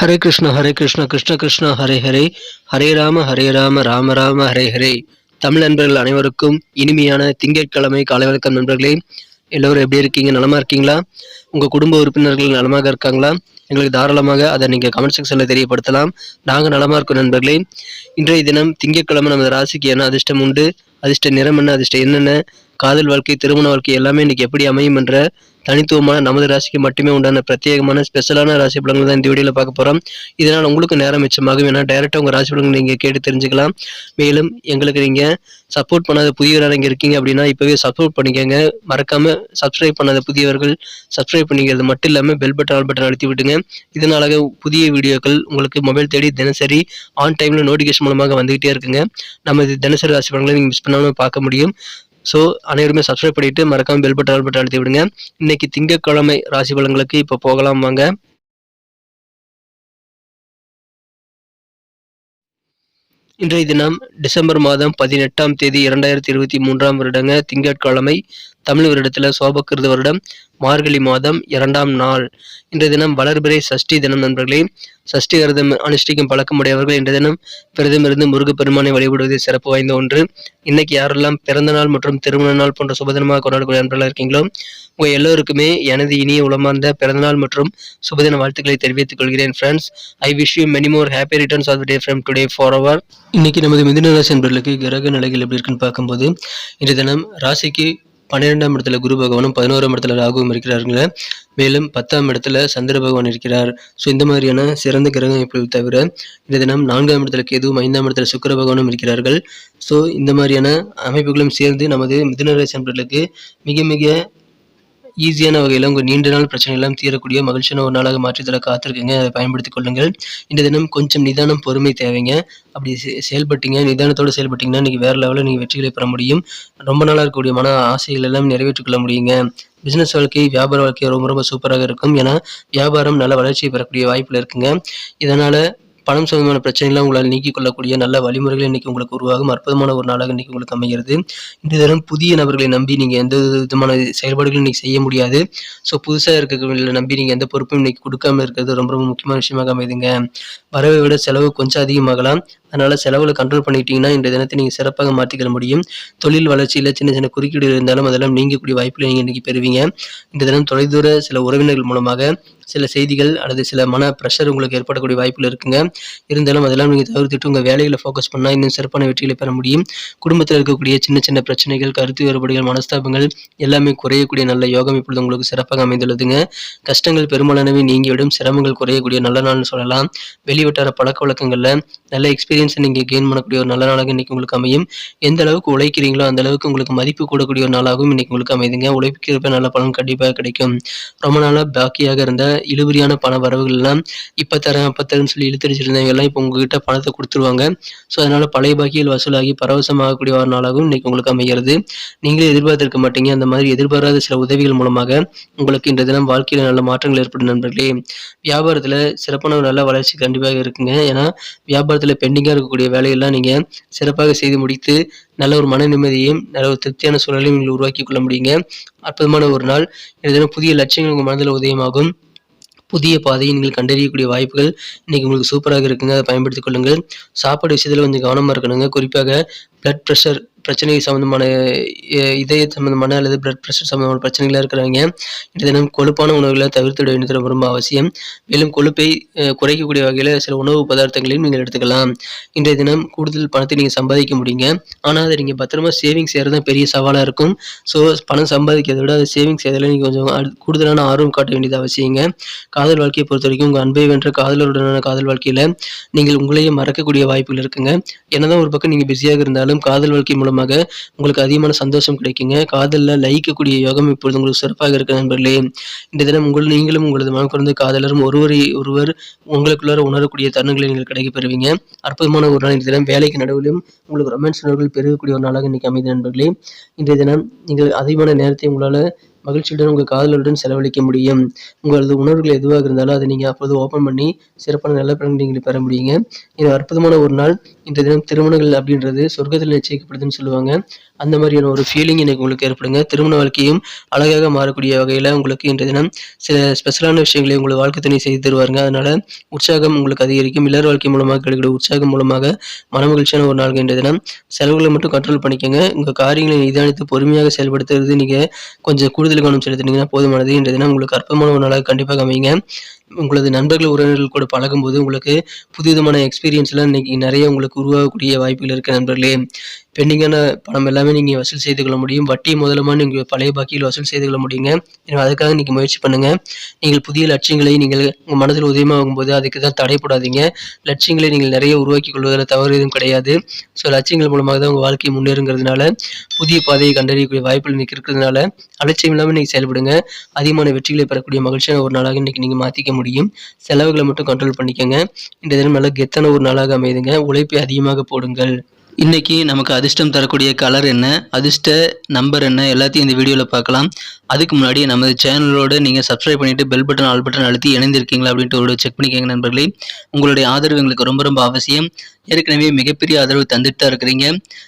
ஹரே கிருஷ்ண ஹரே கிருஷ்ண கிருஷ்ண கிருஷ்ண ஹரே ஹரே. ஹரே ராம ஹரே ராம ராம ராம ஹரே ஹரே. தமிழ் நண்பர்கள் அனைவருக்கும் இனிமையான திங்கட்கிழமை காலை வணக்கம் நண்பர்களே. எல்லோரும் எப்படி இருக்கீங்க? நலமா இருக்கீங்களா? உங்கள் குடும்ப உறுப்பினர்கள் நலமாக இருக்காங்களா? எங்களுக்கு தாராளமாக அதை நீங்கள் கமெண்ட் செக்ஷனில் தெரியப்படுத்தலாம். நாங்கள் நலமாக இருக்கோம் நண்பர்களே. இன்றைய தினம் திங்கட்கிழமை நமது ராசிக்கு என்ன அதிர்ஷ்டம் உண்டு? அதிர்ஷ்ட நிறம் என்ன? அதிர்ஷ்டம் என்னென்ன காதல் வாழ்க்கை திருமண வாழ்க்கை எல்லாமே இன்னைக்கு எப்படி அமையும் என்ற தனித்துவமான நமது ராசிக்கு மட்டுமே உண்டான பிரத்யேகமான ஸ்பெஷலான ராசி பலன்கள் தான் இந்த வீடியோவில் பார்க்க போகிறோம் இதனால் உங்களுக்கு நேரம் மிச்சமாகும். ஏன்னா டைரெக்டாக உங்கள் ராசி பலன்கள் நீங்கள் கேட்டு தெரிஞ்சுக்கலாம். மேலும் எங்களுக்கு நீங்கள் சப்போர்ட் பண்ணாத புதியவராக இங்கே இருக்கீங்க அப்படின்னா இப்போவே சப்போர்ட் பண்ணிக்கோங்க. மறக்காமல் சப்ஸ்கிரைப் பண்ணாத புதியவர்கள் சப்ஸ்கிரைப் பண்ணிக்கிறது மட்டும் இல்லாமல் பெல் பட்டன் ஆல் பட்டன் அழுத்தி விட்டுங்க இதனால புதிய வீடியோக்கள் உங்களுக்கு மொபைல் தேடி தினசரி ஆன் டைமில் நோட்டிஃபிகேஷன் மூலமாக வந்துகிட்டே இருக்குங்க. நம்ம இது தினசரி ராசி பலன்களை நீங்கள் மிஸ் பண்ணாமல் பார்க்க முடியும். ஸோ அனைவருமே சப்ஸ்கிரைப் பண்ணிட்டு மறக்காம பெல் பட்டன் பட்டன் அழுத்தி விடுங்க. இன்னைக்கு திங்கட்கிழமை ராசி பலன்களுக்கு இப்போ போகலாம் வாங்க. இன்றைய தினம் டிசம்பர் மாதம் பதினெட்டாம் தேதி இரண்டாயிரத்தி இருபத்தி மூன்றாம் வருடங்க திங்கட்கிழமை. தமிழ் வருடத்தில் சோபக்கிருத வருடம் மார்கழி மாதம் இரண்டாம் நாள். இன்றைய தினம் வளர்பிறை சஷ்டி தினம் நண்பர்களே. சஷ்டி விரதம் அனுஷ்டிக்கும் பழக்கமுடையவர்கள் இன்றைய தினம் விரதமிருந்து முருகப்பெருமானை வழிபடுவது சிறப்பு வாய்ந்த ஒன்று. இன்னைக்கு யாரெல்லாம் பிறந்த நாள் மற்றும் திருமண நாள் போன்ற சுபதினமாக கொண்டாடக்கூடிய நண்பர்களாக இருக்கீங்களோ உங்கள் எல்லோருக்குமே எனது இனிய உளமார்ந்த பிறந்தநாள் மற்றும் சுபதின வாழ்த்துக்களை தெரிவித்துக் கொள்கிறேன் friends I wish you many more happy returns of day from today for our இன்னைக்கு நமது மிதுன ராசி நண்பர்களுக்கு கிரக நிலைகள் எப்படி இருக்குன்னு பார்க்கும்போது இன்றைய தினம் ராசிக்கு பன்னிரெண்டாம் இடத்துல குரு பகவானும் பதினோராம் இடத்துல ராகுவும் இருக்கிறார்கள். மேலும் பத்தாம் இடத்துல சந்திர பகவான் இருக்கிறார். ஸோ இந்த மாதிரியான சிறந்த கிரக அமைப்புகள் தவிர இந்த தினம் நான்காம் இடத்துல கேதுவும் ஐந்தாம் இடத்துல சுக்கர பகவானும் இருக்கிறார்கள். ஸோ இந்த மாதிரியான அமைப்புகளும் சேர்ந்து நமது மிதுனராசி நண்பர்களுக்கு மிக மிக ஈஸியான வகையில் உங்கள் நீண்ட நாள் பிரச்சனை எல்லாம் தீரக்கூடிய மகிழ்ச்சியான ஒரு நாளாக மாற்றி தர காத்திருக்கீங்க. அதை பயன்படுத்திக் கொள்ளுங்கள். இந்த தினம் கொஞ்சம் நிதானம் பொறுமை தேவைங்க. அப்படி செயல்பட்டீங்க நிதானத்தோடு செயல்பட்டீங்கன்னா இன்றைக்கி வேறு லெவலில் நீங்கள் வெற்றிகளை பெற முடியும். ரொம்ப நாளாக இருக்கக்கூடிய மன ஆசைகள் எல்லாம் நிறைவேற்றிக்கொள்ள முடியுங்க. பிஸ்னஸ் வாழ்க்கை வியாபார வாழ்க்கை ரொம்ப ரொம்ப சூப்பராக இருக்கும். ஏன்னா வியாபாரம் நல்ல வளர்ச்சியை பெறக்கூடிய வாய்ப்பில் இருக்குங்க. இதனால் பணம் சம்பந்தமான பிரச்சனைகளை உங்களால் நீக்கிக் கொள்ளக்கூடிய நல்ல வழிமுறைகள் இன்னைக்கு உங்களுக்கு உருவாகும். அற்புதமான ஒரு நாளாக இன்னைக்கு உங்களுக்கு அமைகிறது. இந்த தினம் புதிய நபர்களை நம்பி நீங்கள் எந்த விதமான செயல்பாடுகளும் இன்னைக்கு செய்ய முடியாது. ஸோ புதுசாக இருக்கிறவங்களை நம்பி நீங்கள் எந்த பொறுப்பும் இன்னைக்கு கொடுக்காம இருக்கிறது ரொம்ப ரொம்ப முக்கியமான விஷயமாக அமைதுங்க. வரவை விட செலவு கொஞ்சம் அதிகமாகலாம். அதனால் செலவுகளை கண்ட்ரோல் பண்ணிட்டீங்கன்னா இந்த தினத்தை நீங்கள் சிறப்பாக மாற்றிக்கிற முடியும். தொழில் வளர்ச்சியில் சின்ன சின்ன குறுக்கீடு இருந்தாலும் அதெல்லாம் நீங்கக்கூடிய வாய்ப்பில் நீங்கள் இன்றைக்கி பெறுவீங்க. இந்த தினம் தொலைதூர சில உறவினர்கள் மூலமாக சில செய்திகள் அல்லது சில மன ப்ரெஷர் உங்களுக்கு ஏற்படக்கூடிய வாய்ப்பில் இருக்குங்க. இருந்தாலும் அதெல்லாம் நீங்கள் தவிர்த்துட்டு உங்கள் வேலைகளை ஃபோக்கஸ் பண்ணால் இன்னும் சிறப்பான வெற்றிகளை பெற முடியும். குடும்பத்தில் இருக்கக்கூடிய சின்ன சின்ன பிரச்சனைகள் கருத்து வேறுபாடுகள் மனஸ்தாபங்கள் எல்லாமே குறையக்கூடிய நல்ல யோகம் இப்பொழுது உங்களுக்கு சிறப்பாக அமைந்துள்ளதுங்க. கஷ்டங்கள் பெரும்பாலானவை நீங்கிவிடும். சிரமங்கள் குறையக்கூடிய நல்ல நாள்னு சொல்லலாம். வெளிவட்டார பழக்க வழக்கங்களில் நல்ல எக்ஸ்பீரியன்ஸ் நீங்கள் கெயின் பண்ணக்கூடிய ஒரு நல்ல நாளாக இன்றைக்கி உங்களுக்கு அமையும். எந்த அளவுக்கு உழைக்கிறீங்களோ அந்த அளவுக்கு உங்களுக்கு மதிப்பு கூடக்கூடிய ஒரு நாளாகவும் இன்றைக்கி உங்களுக்கு அமைதுங்க. உழைக்கிறப்ப நல்ல பலன் கண்டிப்பாக கிடைக்கும். ரொம்ப நாளாக பாக்கியாக இருந்த இழுபறியான பண வரவுகள்லாம் இப்போ தரேன் அப்போ தரேன்னு சொல்லி இழுத்தடிச்சிருந்தவங்க எல்லாம் இப்போ உங்ககிட்ட பணத்தை கொடுத்துருவாங்க. ஸோ அதனால் பழைய பாக்கியில் வசூலாகி பரவசமாகக்கூடிய ஒரு நாளாகவும் இன்றைக்கி உங்களுக்கு அமைகிறது. நீங்களே எதிர்பார்த்திருக்க மாட்டீங்க. அந்த மாதிரி எதிர்பாராத சில உதவிகள் மூலமாக உங்களுக்கு இன்றைய தினம் வாழ்க்கையில் நல்ல மாற்றங்கள் ஏற்படும் நண்பர்களே. வியாபாரத்தில் சிறப்பான ஒரு நல்ல வளர்ச்சி கண்டிப்பாக இருக்குங்க. ஏன்னா வியாபாரத்தில் பெண்டிங்காக இருக்கக்கூடிய வேலையெல்லாம் நீங்கள் சிறப்பாக செய்து முடித்து நல்ல ஒரு மன நிம்மதியையும் நல்ல ஒரு திருப்தியான சூழலையும் நீங்கள் உருவாக்கி கொள்ள முடியுங்க. அற்புதமான ஒரு நாள். தினம் புதிய லட்சியங்கள் உங்கள் மனதில் உதயமாகும். புதிய பாதையை நீங்கள் கண்டறியக்கூடிய வாய்ப்புகள் இன்றைக்கி உங்களுக்கு சூப்பராக இருக்குங்க. அதை பயன்படுத்திக் கொள்ளுங்கள். சாப்பாடு விஷயத்தில் கொஞ்சம் கவனமாக இருக்கணுங்க. குறிப்பாக பிளட் ப்ரெஷர் பிரச்சனை சம்மந்தமான இதய சம்மந்தமான அல்லது பிளட் ப்ரெஷர் சம்மந்தமான பிரச்சனைகளாக இருக்கிறவங்க இந்த தினம் கொழுப்பான உணவுகளை தவிர்த்து விட வேண்டியது ரொம்ப ரொம்ப அவசியம். மேலும் கொழுப்பை குறைக்கக்கூடிய வகையில் சில உணவு பதார்த்தங்களையும் நீங்கள் எடுத்துக்கலாம். இன்றைய தினம் கூடுதல் பணத்தை நீங்கள் சம்பாதிக்க முடியுங்க. ஆனால் அதை நீங்கள் பத்திரமா சேவிங்ஸ் செய்கிறது தான் பெரிய சவாலாக இருக்கும். ஸோ பணம் சம்பாதிக்கிறத விட அதை சேவிங்ஸ் செய்யறதுல நீங்கள் கொஞ்சம் கூடுதலான ஆர்வம் காட்ட வேண்டியது அவசியங்க. காதல் வாழ்க்கையை பொறுத்த வரைக்கும் உங்கள் அன்பை வென்ற காதலருடனான காதல் வாழ்க்கையில் நீங்கள் உங்களையே மறக்கக்கூடிய வாய்ப்புகள் இருக்குங்க. என்னதான் ஒரு பக்கம் நீங்கள் பிஸியாக இருந்தாலும் காதல் வாழ்க்கை மூலம் மூலமாக உங்களுக்கு அதிகமான சந்தோஷம் கிடைக்குங்க. காதலில் லயிக்கக்கூடிய யோகம் இப்பொழுது உங்களுக்கு சிறப்பாக இருக்க நண்பர்களே இந்த தினம் உங்கள் நீங்களும் உங்களது மனக்குறந்து காதலரும் ஒருவரை ஒருவர் உங்களுக்குள்ளார உணரக்கூடிய தருணங்களை நீங்கள் கிடைக்க பெறுவீங்க அற்புதமான ஒரு நாள் இந்த தினம். வேலைக்கு நடுவிலும் உங்களுக்கு ரொமான்ஸ் உணர்வுகள் பெருகக்கூடிய ஒரு நாளாக இன்னைக்கு அமைந்த நண்பர்களே இன்றைய தினம் நீங்கள் அதிகமான நேரத்தை உங்களால் மகிழ்ச்சியுடன் உங்கள் காதலருடன் செலவழிக்க முடியும். உங்களது உணர்வுகள் எதுவாக இருந்தாலும் அதை நீங்கள் அப்போது ஓப்பன் பண்ணி சிறப்பான நல்ல பலன் நீங்கள் பெற முடியுங்க. இது அற்புதமான ஒரு நாள். இன்றைய தினம் திருமணங்கள் அப்படின்றது சொர்க்கத்தில் நிச்சயிக்கப்படுதுன்னு சொல்லுவாங்க. அந்த மாதிரியான ஒரு ஃபீலிங் எனக்கு உங்களுக்கு ஏற்படுங்க. திருமண வாழ்க்கையும் அழகாக மாறக்கூடிய வகையில் உங்களுக்கு இன்றைய தினம் சில ஸ்பெஷலான விஷயங்களை உங்களுக்கு வாழ்க்கை துணை செய்து தருவாருங்க. அதனால் உற்சாகம் உங்களுக்கு அதிகரிக்கும். இளர் வாழ்க்கை மூலமாக கிடைக்கிற உற்சாகம் மூலமாக மனமகிழ்ச்சியான ஒரு நாள் இன்றைய தினம். செலவுகளை மட்டும் கண்ட்ரோல் பண்ணிக்கோங்க. உங்கள் காரியங்களை நிதானித்து பொறுமையாக செயல்படுத்துறது நீங்கள் கொஞ்சம் கூடுதல் கவனம் செலுத்தினீங்கன்னா போதுமானது இன்றைய தினம் உங்களுக்கு அற்புதமான ஒரு நாளாக கண்டிப்பாக அமைங்க உங்களது நண்பர்கள் உறவினர்கள் கூட பழகும்போது உங்களுக்கு புதுவிதமான எக்ஸ்பீரியன்ஸ்லாம் இன்றைக்கி நிறைய உங்களுக்கு உருவாகக்கூடிய வாய்ப்புகள் இருக்குது நண்பர்களே. பெண்டிங்கான பணம் எல்லாமே நீங்கள் வசூல் செய்து கொள்ள முடியும். வட்டி முதலமாக நீங்கள் பழைய பாக்கியில் வசூல் செய்து கொள்ள முடியுங்க. எனவே அதுக்காக நீங்கள் முயற்சி பண்ணுங்கள் நீங்கள் புதிய லட்சியங்களை நீங்கள் உங்கள் மனதில் உதயமாகும் போது அதுக்கு தான் தடைப்படாதீங்க. லட்சியங்களை நீங்கள் நிறைய உருவாக்கி கொள்வதில் தவறு எதுவும் கிடையாது. ஸோ லட்சியங்கள் மூலமாக தான் உங்கள் வாழ்க்கை முன்னேறுங்கிறதுனால புதிய பாதையை கண்டறியக்கூடிய வாய்ப்புகள் இன்றைக்கி இருக்கிறதுனால அலட்சியம் இல்லாமல் நீங்கள் செயல்படுங்க. அதிகமான வெற்றிகளை பெறக்கூடிய மகிழ்ச்சியான ஒரு நாளாக இன்னைக்கு நீங்கள் மாற்றிக்க முடியும். செலவுகளை மட்டும் கண்ட்ரோல் பண்ணிக்கோங்க. இந்த தினம் நல்லா கெத்தன ஒரு நாளாக அமைதுங்க உழைப்பை அதிகமாக போடுங்கள். இன்றைக்கி நமக்கு அதிர்ஷ்டம் தரக்கூடிய கலர் என்ன? அதிர்ஷ்ட நம்பர் என்ன? எல்லாத்தையும் இந்த வீடியோவில் பார்க்கலாம். அதுக்கு முன்னாடி நமது சேனலோடு நீங்கள் சப்ஸ்கிரைப் பண்ணிவிட்டு பெல் பட்டன் ஆல் பட்டன் அழுத்தி இணைந்திருக்கீங்களா அப்படின்ட்டு ஒரு செக் பண்ணிக்கோங்க நண்பர்களே. உங்களுடைய ஆதரவு எங்களுக்கு ரொம்ப ரொம்ப அவசியம். ஏற்கனவே மிகப்பெரிய ஆதரவு தந்துட்டு தான் இருக்கிறீங்க.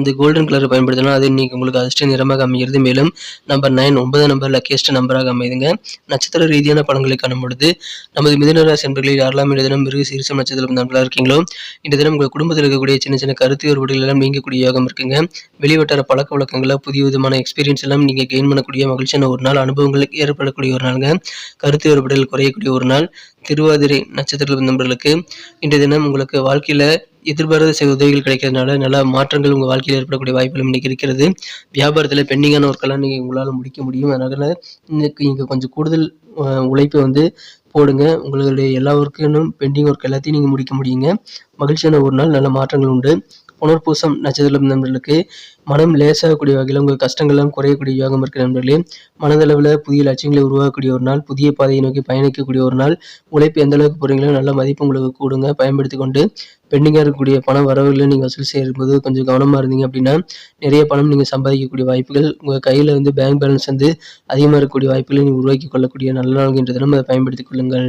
இந்த கோல்டன் கலரை பயன்படுத்தினா அது இன்றைக்கி உங்களுக்கு அதிர்ஷ்ட நிறமாக அமைகிறது. மேலும் நம்பர் நைன் ஒன்பது நம்பர் லக்கியஸ்ட் நம்பராக அமைதுங்க. நட்சத்திர ரீதியான படங்களை காணும் பொழுது நமது மிதனராசி என்பர்களில் யாரெல்லாம் இந்த தினம் மிருக சீரிசம் நட்சத்திரம் நம்பராக இருக்கீங்களோ இந்த தினம் உங்கள் குடும்பத்தில் இருக்கக்கூடிய சின்ன சின்ன கருத்து வேறுபாடுகள் எல்லாம் நீங்கக்கூடிய யோகம் இருக்குங்க. வெளிவட்டார பழக்க வழக்கங்களை புதிய விதமான எக்ஸ்பீரியன்ஸ் எல்லாம் நீங்கள் கெயின் பண்ணக்கூடிய மகிழ்ச்சியான ஒரு நாள் அனுபவங்களுக்கு ஏற்படக்கூடிய ஒரு நாளுங்க. கருத்து வேறுபாடுகள் குறையக்கூடிய ஒரு நாள். திருவாதிரை நட்சத்திர நண்பர்களுக்கு இன்றைய தினம் உங்களுக்கு வாழ்க்கையில் எதிர்பாராத சில உதவிகள் கிடைக்கிறதுனால நல்ல மாற்றங்கள் உங்கள் வாழ்க்கையில் ஏற்படக்கூடிய வாய்ப்புகளும் இன்னைக்கு இருக்கிறது. வியாபாரத்தில் பெண்டிங்கான ஒர்க்கெல்லாம் நீங்கள் உங்களால் முடிக்க முடியும். அதனால் இன்னைக்கு நீங்கள் கொஞ்சம் கூடுதல் உழைப்பை வந்து போடுங்க. உங்களுடைய எல்லா ஒர்க்கும் பெண்டிங் ஒர்க் எல்லாத்தையும் நீங்கள் முடிக்க முடியுங்க. மகிழ்ச்சியான ஒரு நாள் நல்ல மாற்றங்கள் உண்டு. புனர்பூசம் நட்சத்திரம் நண்பர்களுக்கு மனம் லேசாகக்கூடிய வகையில் உங்கள் கஷ்டங்கள்லாம் குறையக்கூடிய யோகம் இருக்கிற நண்பர்களே மனதளவில் புதிய லட்சியங்களை உருவாக்கக்கூடிய ஒரு நாள் புதிய பாதையை நோக்கி பயணிக்கக்கூடிய ஒரு நாள் உழைப்பு எந்த அளவுக்கு போகிறீங்களோ நல்ல மதிப்பு உங்களுக்கு கூடுங்க. பயன்படுத்தி கொண்டு பெண்டிங்காக இருக்கக்கூடிய பண வரவுகளை நீங்கள் வசூல் செய்யும்போது கொஞ்சம் கவனமாக இருந்தீங்க அப்படின்னா நிறைய பணம் நீங்கள் சம்பாதிக்கக்கூடிய வாய்ப்புகள் உங்கள் கையில் வந்து பேங்க் பேலன்ஸ் வந்து அதிகமாக இருக்கக்கூடிய வாய்ப்புகளை நீங்கள் உருவாக்கி கொள்ளக்கூடிய நல்ல நாள்கின்ற தினம் அதை பயன்படுத்திக் கொள்ளுங்கள்.